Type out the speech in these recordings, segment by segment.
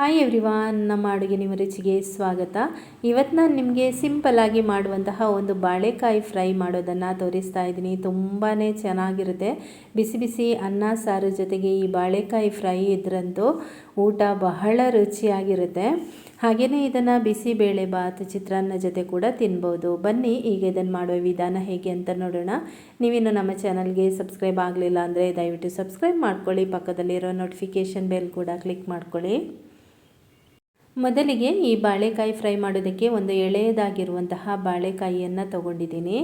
Hi everyone, ನಮ್ಮ ಅಡುಗೆ ನಿಮ್ಮ ರುಚಿಗೆ ಸ್ವಾಗತ. ಇವತ್ತು ನಾನು ನಿಮಗೆ ಸಿಂಪಲ್ಲಾಗಿ ಮಾಡುವಂತಹ ಒಂದು ಬಾಳೆಕಾಯಿ ಫ್ರೈ ಮಾಡೋದನ್ನು ತೋರಿಸ್ತಾ ಇದ್ದೀನಿ. ತುಂಬಾ ಚೆನ್ನಾಗಿರುತ್ತೆ. ಬಿಸಿ ಬಿಸಿ ಅನ್ನ, ಸಾರು ಜೊತೆಗೆ ಈ ಬಾಳೆಕಾಯಿ ಫ್ರೈ ಇದ್ರಂತೂ ಊಟ ಬಹಳ ರುಚಿಯಾಗಿರುತ್ತೆ. ಹಾಗೆಯೇ ಇದನ್ನು ಬಿಸಿಬೇಳೆ ಬಾತ್, ಚಿತ್ರಾನ್ನ ಜೊತೆ ಕೂಡ ತಿನ್ಬೋದು. ಬನ್ನಿ, ಈಗ ಇದನ್ನು ಮಾಡುವ ವಿಧಾನ ಹೇಗೆ ಅಂತ ನೋಡೋಣ. ನೀವಿನ್ನು ನಮ್ಮ ಚಾನಲ್ಗೆ ಸಬ್ಸ್ಕ್ರೈಬ್ ಆಗಲಿಲ್ಲ ಅಂದರೆ ದಯವಿಟ್ಟು ಸಬ್ಸ್ಕ್ರೈಬ್ ಮಾಡ್ಕೊಳ್ಳಿ. ಪಕ್ಕದಲ್ಲಿರೋ ನೋಟಿಫಿಕೇಷನ್ ಬೆಲ್ ಕೂಡ ಕ್ಲಿಕ್ ಮಾಡ್ಕೊಳ್ಳಿ. ಮೊದಲಿಗೆ ಈ ಬಾಳೆಕಾಯಿ ಫ್ರೈ ಮಾಡೋದಕ್ಕೆ ಒಂದು ಎಳೆಯದಾಗಿರುವಂತಹ ಬಾಳೆಕಾಯಿಯನ್ನು ತಗೊಂಡಿದ್ದೀನಿ.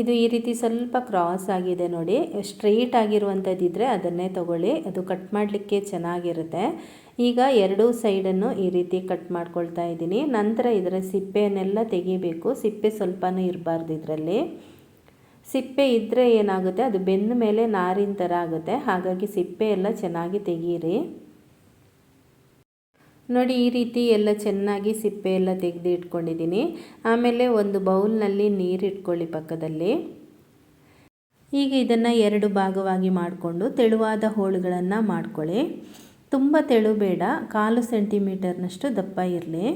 ಇದು ಈ ರೀತಿ ಸ್ವಲ್ಪ ಕ್ರಾಸ್ ಆಗಿದೆ ನೋಡಿ. ಸ್ಟ್ರೈಟ್ ಆಗಿರುವಂಥದ್ದಿದ್ದರೆ ಅದನ್ನೇ ತಗೊಳ್ಳಿ. ಅದು ಕಟ್ ಮಾಡಲಿಕ್ಕೆ ಚೆನ್ನಾಗಿರುತ್ತೆ. ಈಗ ಎರಡೂ ಸೈಡನ್ನು ಈ ರೀತಿ ಕಟ್ ಮಾಡ್ಕೊಳ್ತಾ ಇದ್ದೀನಿ. ನಂತರ ಇದರ ಸಿಪ್ಪೆಯನ್ನೆಲ್ಲ ತೆಗಿಬೇಕು. ಸಿಪ್ಪೆ ಸ್ವಲ್ಪನೂ ಇರಬಾರ್ದು ಇದರಲ್ಲಿ. ಸಿಪ್ಪೆ ಇದ್ದರೆ ಏನಾಗುತ್ತೆ? ಅದು ಬೆಂದ ಮೇಲೆ ನಾರಿನ ಥರ ಆಗುತ್ತೆ. ಹಾಗಾಗಿ ಸಿಪ್ಪೆ ಎಲ್ಲ ಚೆನ್ನಾಗಿ ತೆಗೀರಿ. ನೋಡಿ, ಈ ರೀತಿ ಎಲ್ಲ ಚೆನ್ನಾಗಿ ಸಿಪ್ಪೆ ಎಲ್ಲ ತೆಗೆದು ಇಟ್ಕೊಂಡಿದ್ದೀನಿ. ಆಮೇಲೆ ಒಂದು ಬೌಲ್ನಲ್ಲಿ ನೀರು ಇಟ್ಕೊಳ್ಳಿ ಪಕ್ಕದಲ್ಲಿ. ಈಗ ಇದನ್ನು ಎರಡು ಭಾಗವಾಗಿ ಮಾಡಿಕೊಂಡು ತೆಳುವಾದ ಹೋಳುಗಳನ್ನು ಮಾಡ್ಕೊಳ್ಳಿ. ತುಂಬ ತೆಳು ಬೇಡ, ಕಾಲು ಸೆಂಟಿಮೀಟರ್ನಷ್ಟು ದಪ್ಪ ಇರಲಿ.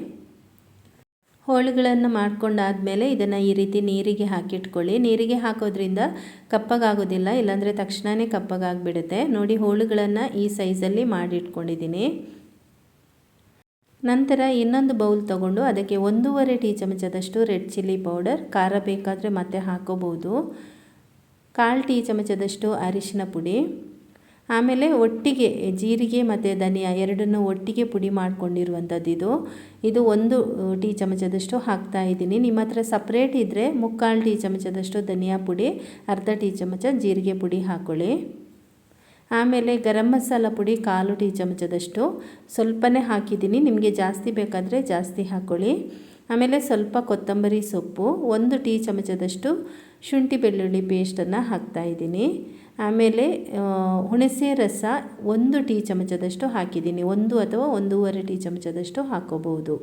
ಹೋಳುಗಳನ್ನು ಮಾಡ್ಕೊಂಡಾದಮೇಲೆ ಇದನ್ನು ಈ ರೀತಿ ನೀರಿಗೆ ಹಾಕಿಟ್ಕೊಳ್ಳಿ. ನೀರಿಗೆ ಹಾಕೋದ್ರಿಂದ ಕಪ್ಪಗಾಗೋದಿಲ್ಲ, ಇಲ್ಲಾಂದರೆ ತಕ್ಷಣವೇ ಕಪ್ಪಗಾಗಿಬಿಡುತ್ತೆ. ನೋಡಿ, ಹೋಳುಗಳನ್ನು ಈ ಸೈಜಲ್ಲಿ ಮಾಡಿಟ್ಕೊಂಡಿದ್ದೀನಿ. ನಂತರ ಇನ್ನೊಂದು ಬೌಲ್ ತಗೊಂಡು ಅದಕ್ಕೆ ಒಂದೂವರೆ ಟೀ ಚಮಚದಷ್ಟು ರೆಡ್ ಚಿಲ್ಲಿ ಪೌಡರ್, ಖಾರ ಬೇಕಾದರೆ ಮತ್ತೆ ಹಾಕೋಬೋದು. ಕಾಲು ಟೀ ಚಮಚದಷ್ಟು ಅರಿಶಿನ ಪುಡಿ. ಆಮೇಲೆ ಒಟ್ಟಿಗೆ ಜೀರಿಗೆ ಮತ್ತು ಧನಿಯಾ ಎರಡನ್ನು ಒಟ್ಟಿಗೆ ಪುಡಿ ಮಾಡ್ಕೊಂಡಿರುವಂಥದ್ದು ಇದು. ಇದು ಒಂದು ಟೀ ಚಮಚದಷ್ಟು ಹಾಕ್ತಾ ಇದ್ದೀನಿ. ನಿಮ್ಮ ಹತ್ರ ಸಪ್ರೇಟ್ ಇದ್ದರೆ ಮುಕ್ಕಾಲು ಟೀ ಚಮಚದಷ್ಟು ಧನಿಯಾ ಪುಡಿ, ಅರ್ಧ ಟೀ ಚಮಚ ಜೀರಿಗೆ ಪುಡಿ ಹಾಕ್ಕೊಳ್ಳಿ ಆಮೇಲೆ ಗರಂ ಮಸಾಲ ಪುಡಿ ಕಾಲು ಟೀ ಚಮಚದಷ್ಟು. ಸ್ವಲ್ಪನೇ ಹಾಕಿದ್ದೀನಿ. ನಿಮಗೆ ಜಾಸ್ತಿ ಬೇಕಾದರೆ ಜಾಸ್ತಿ ಹಾಕ್ಕೊಳ್ಳಿ ಆಮೇಲೆ ಸ್ವಲ್ಪ ಕೊತ್ತಂಬರಿ ಸೊಪ್ಪು, ಒಂದು ಟೀ ಚಮಚದಷ್ಟು ಶುಂಠಿ ಬೆಳ್ಳುಳ್ಳಿ ಪೇಸ್ಟನ್ನು ಹಾಕ್ತಾಯಿದ್ದೀನಿ ಆಮೇಲೆ ಹುಣಸೆ ರಸ ಒಂದು ಟೀ ಚಮಚದಷ್ಟು ಹಾಕಿದ್ದೀನಿ. ಒಂದು ಅಥವಾ ಒಂದೂವರೆ ಟೀ ಚಮಚದಷ್ಟು ಹಾಕೋಬಹುದು.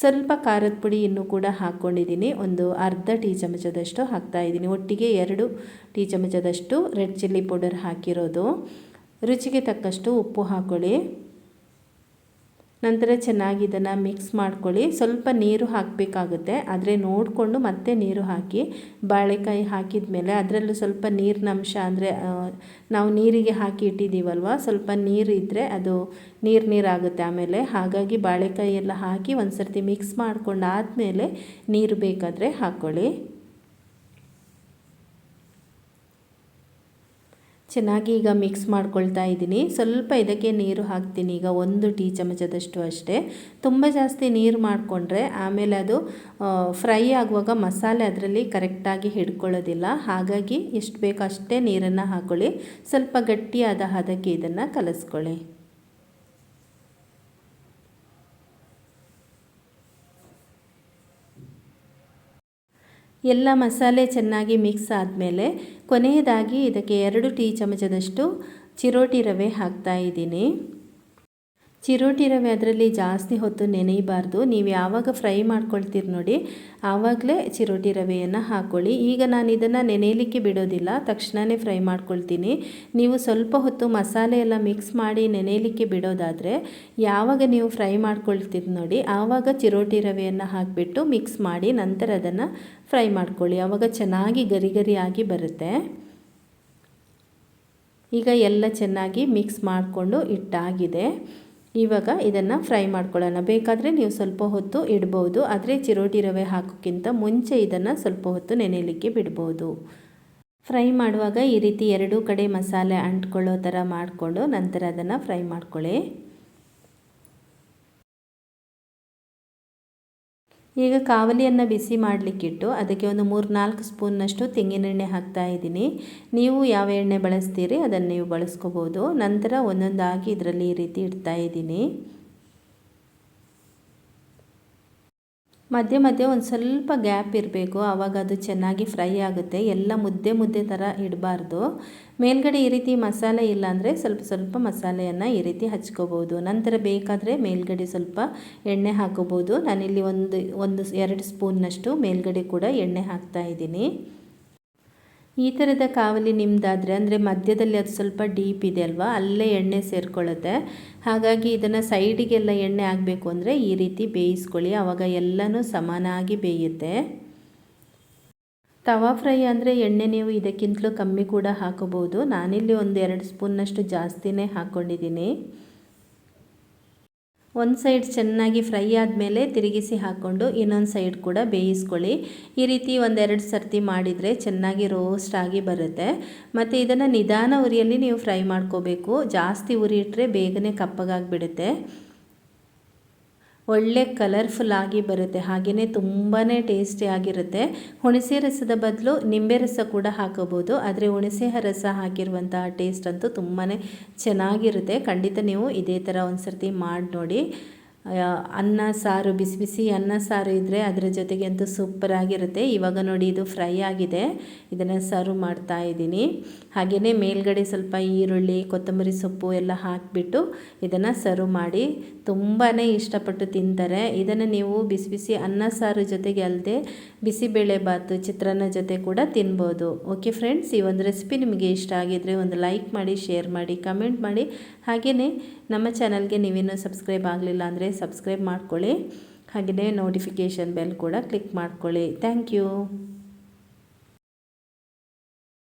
ಸ್ವಲ್ಪ ಖಾರದ ಪುಡಿಯನ್ನು ಕೂಡ ಹಾಕ್ಕೊಂಡಿದ್ದೀನಿ. ಒಂದು ಅರ್ಧ ಟೀ ಚಮಚದಷ್ಟು ಹಾಕ್ತಾಯಿದ್ದೀನಿ ಒಟ್ಟಿಗೆ ಎರಡು ಟೀ ಚಮಚದಷ್ಟು ರೆಡ್ ಚಿಲ್ಲಿ ಪೌಡರ್ ಹಾಕಿರೋದು. ರುಚಿಗೆ ತಕ್ಕಷ್ಟು ಉಪ್ಪು ಹಾಕ್ಕೊಳ್ಳಿ ನಂತರ ಚೆನ್ನಾಗಿ ಇದನ್ನು ಮಿಕ್ಸ್ ಮಾಡ್ಕೊಳ್ಳಿ. ಸ್ವಲ್ಪ ನೀರು ಹಾಕಬೇಕಾಗುತ್ತೆ. ಆದರೆ ನೋಡಿಕೊಂಡು ಮತ್ತೆ ನೀರು ಹಾಕಿ, ಬಾಳೆಕಾಯಿ ಹಾಕಿದ ಮೇಲೆ ಅದರಲ್ಲೂ ಸ್ವಲ್ಪ ನೀರಿನ ಅಂಶ ಅಂದರೆ ನಾವು ನೀರಿಗೆ ಹಾಕಿ ಇಟ್ಟಿದ್ದೀವಲ್ವ? ಸ್ವಲ್ಪ ನೀರು ಇದ್ದರೆ ಅದು ನೀರು ನೀರಾಗುತ್ತೆ ಆಮೇಲೆ. ಹಾಗಾಗಿ ಬಾಳೆಕಾಯಿ ಎಲ್ಲ ಹಾಕಿ ಒಂದು ಸರ್ತಿ ಮಿಕ್ಸ್ ಮಾಡ್ಕೊಂಡು ಆದಮೇಲೆ ನೀರು ಬೇಕಾದರೆ ಹಾಕ್ಕೊಳ್ಳಿ ಚೆನ್ನಾಗಿ ಈಗ ಮಿಕ್ಸ್ ಮಾಡ್ಕೊಳ್ತಾ ಇದ್ದೀನಿ. ಸ್ವಲ್ಪ ಇದಕ್ಕೆ ನೀರು ಹಾಕ್ತೀನಿ. ಈಗ ಒಂದು ಟೀ ಚಮಚದಷ್ಟು ಅಷ್ಟೇ. ತುಂಬ ಜಾಸ್ತಿ ನೀರು ಮಾಡಿಕೊಂಡ್ರೆ ಆಮೇಲೆ ಅದು ಫ್ರೈ ಆಗುವಾಗ ಮಸಾಲೆ ಅದರಲ್ಲಿ ಕರೆಕ್ಟಾಗಿ ಹಿಡ್ಕೊಳ್ಳೋದಿಲ್ಲ. ಹಾಗಾಗಿ ಎಷ್ಟು ಬೇಕೋ ಅಷ್ಟೇ ನೀರನ್ನು ಹಾಕ್ಕೊಳ್ಳಿ ಸ್ವಲ್ಪ ಗಟ್ಟಿಯಾದ ಹದಕ್ಕೆ ಇದನ್ನು ಕಲಿಸ್ಕೊಳ್ಳಿ. ಎಲ್ಲ ಮಸಾಲೆ ಚೆನ್ನಾಗಿ ಮಿಕ್ಸ್ ಆದಮೇಲೆ ಕೊನೆಯದಾಗಿ ಇದಕ್ಕೆ ಎರಡು ಟೀ ಚಮಚದಷ್ಟು ಚಿರೋಟಿ ರವೆ ಹಾಕ್ತಾ ಇದ್ದೀನಿ. ಚಿರೋಟಿ ರವೆ ಅದರಲ್ಲಿ ಜಾಸ್ತಿ ಹೊತ್ತು ನೆನೆಯಬಾರ್ದು. ನೀವು ಯಾವಾಗ ಫ್ರೈ ಮಾಡ್ಕೊಳ್ತೀರಿ ನೋಡಿ, ಆವಾಗಲೇ ಚಿರೋಟಿ ರವೆಯನ್ನು ಹಾಕ್ಕೊಳ್ಳಿ ಈಗ ನಾನು ಇದನ್ನು ನೆನೆಯಲಿಕ್ಕೆ ಬಿಡೋದಿಲ್ಲ ತಕ್ಷಣವೇ ಫ್ರೈ ಮಾಡ್ಕೊಳ್ತೀನಿ. ನೀವು ಸ್ವಲ್ಪ ಹೊತ್ತು ಮಸಾಲೆ ಎಲ್ಲ ಮಿಕ್ಸ್ ಮಾಡಿ ನೆನೆಯಲಿಕ್ಕೆ ಬಿಡೋದಾದರೆ, ಯಾವಾಗ ನೀವು ಫ್ರೈ ಮಾಡ್ಕೊಳ್ತೀರಿ ನೋಡಿ, ಆವಾಗ ಚಿರೋಟಿ ರವೆಯನ್ನು ಹಾಕಿಬಿಟ್ಟು ಮಿಕ್ಸ್ ಮಾಡಿ ನಂತರ ಅದನ್ನು ಫ್ರೈ ಮಾಡ್ಕೊಳ್ಳಿ. ಆವಾಗ ಚೆನ್ನಾಗಿ ಗರಿ ಗರಿಯಾಗಿ ಬರುತ್ತೆ. ಈಗ ಎಲ್ಲ ಚೆನ್ನಾಗಿ ಮಿಕ್ಸ್ ಮಾಡಿಕೊಂಡು ಇಟ್ಟಾಗಿದೆ. ಇವಾಗ ಇದನ್ನು ಫ್ರೈ ಮಾಡ್ಕೊಳ್ಳೋಣ. ಬೇಕಾದರೆ ನೀವು ಸ್ವಲ್ಪ ಹೊತ್ತು ಇಡ್ಬೋದು. ಆದರೆ ಚಿರೋಟಿ ರವೆ ಹಾಕೋಕ್ಕಿಂತ ಮುಂಚೆ ಇದನ್ನು ಸ್ವಲ್ಪ ಹೊತ್ತು ನೆನೆಯಲಿಕ್ಕೆ ಬಿಡ್ಬೋದು. ಫ್ರೈ ಮಾಡುವಾಗ ಈ ರೀತಿ ಎರಡೂ ಕಡೆ ಮಸಾಲೆ ಅಂಟ್ಕೊಳ್ಳೋ ಥರ ಮಾಡಿಕೊಂಡು ನಂತರ ಅದನ್ನು ಫ್ರೈ ಮಾಡ್ಕೊಳ್ಳಿ. ಈಗ ಕಾವಲಿಯನ್ನು ಬಿಸಿ ಮಾಡಲಿಕ್ಕಿಟ್ಟು ಅದಕ್ಕೆ ಒಂದು ಮೂರು ನಾಲ್ಕು ಸ್ಪೂನ್ನಷ್ಟು ತೆಂಗಿನೆಣ್ಣೆ ಹಾಕ್ತಾ ಇದ್ದೀನಿ. ನೀವು ಯಾವ ಎಣ್ಣೆ ಬಳಸ್ತೀರಿ ಅದನ್ನು ನೀವು ಬಳಸ್ಕೋಬೋದು. ನಂತರ ಒಂದೊಂದಾಗಿ ಇದರಲ್ಲಿ ಈ ರೀತಿ ಇಡ್ತಾ ಇದ್ದೀನಿ. ಮಧ್ಯೆ ಮಧ್ಯೆ ಒಂದು ಸ್ವಲ್ಪ ಗ್ಯಾಪ್ ಇರಬೇಕು, ಆವಾಗ ಅದು ಚೆನ್ನಾಗಿ ಫ್ರೈ ಆಗುತ್ತೆ. ಎಲ್ಲ ಮುದ್ದೆ ಮುದ್ದೆ ಥರ ಇಡಬಾರ್ದು. ಮೇಲ್ಗಡೆ ಈ ರೀತಿ ಮಸಾಲೆ ಇಲ್ಲ ಅಂದರೆ ಸ್ವಲ್ಪ ಸ್ವಲ್ಪ ಮಸಾಲೆಯನ್ನು ಈ ರೀತಿ ಹಚ್ಕೋಬೋದು. ನಂತರ ಬೇಕಾದರೆ ಮೇಲ್ಗಡೆ ಸ್ವಲ್ಪ ಎಣ್ಣೆ ಹಾಕೋಬೋದು. ನಾನಿಲ್ಲಿ ಒಂದು ಒಂದು, ಎರಡು ಸ್ಪೂನ್ನಷ್ಟು ಮೇಲ್ಗಡೆ ಕೂಡ ಎಣ್ಣೆ ಹಾಕ್ತಾ ಇದ್ದೀನಿ. ಈ ಥರದ ಕಾವಲಿ ನಿಮ್ಮದಾದರೆ ಅಂದರೆ ಮಧ್ಯದಲ್ಲಿ ಅದು ಸ್ವಲ್ಪ ಡೀಪ್ ಇದೆ ಅಲ್ವಾ? ಅಲ್ಲೇ ಎಣ್ಣೆ ಸೇರಿಕೊಳ್ಳುತ್ತೆ. ಹಾಗಾಗಿ ಇದನ್ನು ಸೈಡಿಗೆಲ್ಲ ಎಣ್ಣೆ ಆಗಬೇಕು ಅಂದರೆ ಈ ರೀತಿ ಬೇಯಿಸ್ಕೊಳ್ಳಿ. ಆವಾಗ ಎಲ್ಲನೂ ಸಮಾನಾಗಿ ಬೇಯುತ್ತೆ. ತವಾ ಫ್ರೈ ಅಂದರೆ ಎಣ್ಣೆ ನೀವು ಇದಕ್ಕಿಂತಲೂ ಕಮ್ಮಿ ಕೂಡ ಹಾಕೋಬೋದು ನಾನಿಲ್ಲಿ ಒಂದು ಎರಡು ಸ್ಪೂನ್ನಷ್ಟು ಜಾಸ್ತಿನೇ ಹಾಕ್ಕೊಂಡಿದ್ದೀನಿ ಒಂದು ಸೈಡ್ ಚೆನ್ನಾಗಿ ಫ್ರೈ ಆದಮೇಲೆ ತಿರುಗಿಸಿ ಹಾಕ್ಕೊಂಡು ಇನ್ನೊಂದು ಸೈಡ್ ಕೂಡ ಬೇಯಿಸ್ಕೊಳ್ಳಿ. ಈ ರೀತಿ ಒಂದೆರಡು ಸರ್ತಿ ಮಾಡಿದರೆ ಚೆನ್ನಾಗಿ ರೋಸ್ಟ್ ಆಗಿ ಬರುತ್ತೆ. ಮತ್ತು ಇದನ್ನು ನಿಧಾನ ಉರಿಯಲ್ಲಿ ನೀವು ಫ್ರೈ ಮಾಡ್ಕೋಬೇಕು. ಜಾಸ್ತಿ ಉರಿ ಇಟ್ಟರೆ ಬೇಗನೆ ಕಪ್ಪಗಾಗಿಬಿಡುತ್ತೆ. ಒಳ್ಳೆ ಕಲರ್ಫುಲ್ ಆಗಿ ಬರುತ್ತೆ. ಹಾಗೆಯೇ ತುಂಬಾ ಟೇಸ್ಟಿಯಾಗಿರುತ್ತೆ ಹುಣಸೆ ರಸದ ಬದಲು ನಿಂಬೆ ರಸ ಕೂಡ ಹಾಕೋಬೋದು. ಆದರೆ ಹುಣಸೆ ರಸ ಹಾಕಿರುವಂತಹ ಟೇಸ್ಟ್ ಅಂತೂ ತುಂಬಾ ಚೆನ್ನಾಗಿರುತ್ತೆ. ಖಂಡಿತ ನೀವು ಇದೇ ಥರ ಒಂದು ಸರ್ತಿ ಮಾಡಿ ನೋಡಿ ಅನ್ನ, ಸಾರು, ಬಿಸಿ ಬಿಸಿ ಅನ್ನ, ಸಾರು ಇದ್ದರೆ ಅದರ ಜೊತೆಗೆ ಅಂತೂ ಸೂಪರಾಗಿರುತ್ತೆ ಇವಾಗ ನೋಡಿ ಇದು ಫ್ರೈ ಆಗಿದೆ. ಇದನ್ನು ಸರ್ವ್ ಮಾಡ್ತಾ ಇದ್ದೀನಿ. ಹಾಗೆಯೇ ಮೇಲ್ಗಡೆ ಸ್ವಲ್ಪ ಈರುಳ್ಳಿ, ಕೊತ್ತಂಬರಿ ಸೊಪ್ಪು ಎಲ್ಲ ಹಾಕಿಬಿಟ್ಟು ಇದನ್ನು ಸರ್ವ್ ಮಾಡಿ ತುಂಬಾ ಇಷ್ಟಪಟ್ಟು ತಿಂತಾರೆ. ಇದನ್ನು ನೀವು ಬಿಸಿ ಬಿಸಿ ಅನ್ನ, ಸಾರು ಜೊತೆಗೆ ಅಲ್ಲದೆ ಬಿಸಿಬೇಳೆ ಬಾತು, ಚಿತ್ರಾನ್ನ ಜೊತೆ ಕೂಡ ತಿನ್ಬೋದು. ಓಕೆ ಫ್ರೆಂಡ್ಸ್ ಈ ಒಂದು ರೆಸಿಪಿ ನಿಮಗೆ ಇಷ್ಟ ಆಗಿದ್ದರೆ ಒಂದು ಲೈಕ್ ಮಾಡಿ ಶೇರ್ ಮಾಡಿ ಕಮೆಂಟ್ ಮಾಡಿ. ಹಾಗೆಯೇ ನಮ್ಮ ಚಾನಲ್ಗೆ ನೀವೇನು ಸಬ್ಸ್ಕ್ರೈಬ್ ಆಗಲಿಲ್ಲ ಅಂದರೆ ಸಬ್ಸ್ಕ್ರೈಬ್ ಮಾಡ್ಕೊಳ್ಳಿ. ಹಾಗೆಯೇ ನೋಟಿಫಿಕೇಷನ್ ಬೆಲ್ ಕೂಡ ಕ್ಲಿಕ್ ಮಾಡ್ಕೊಳ್ಳಿ. Thank you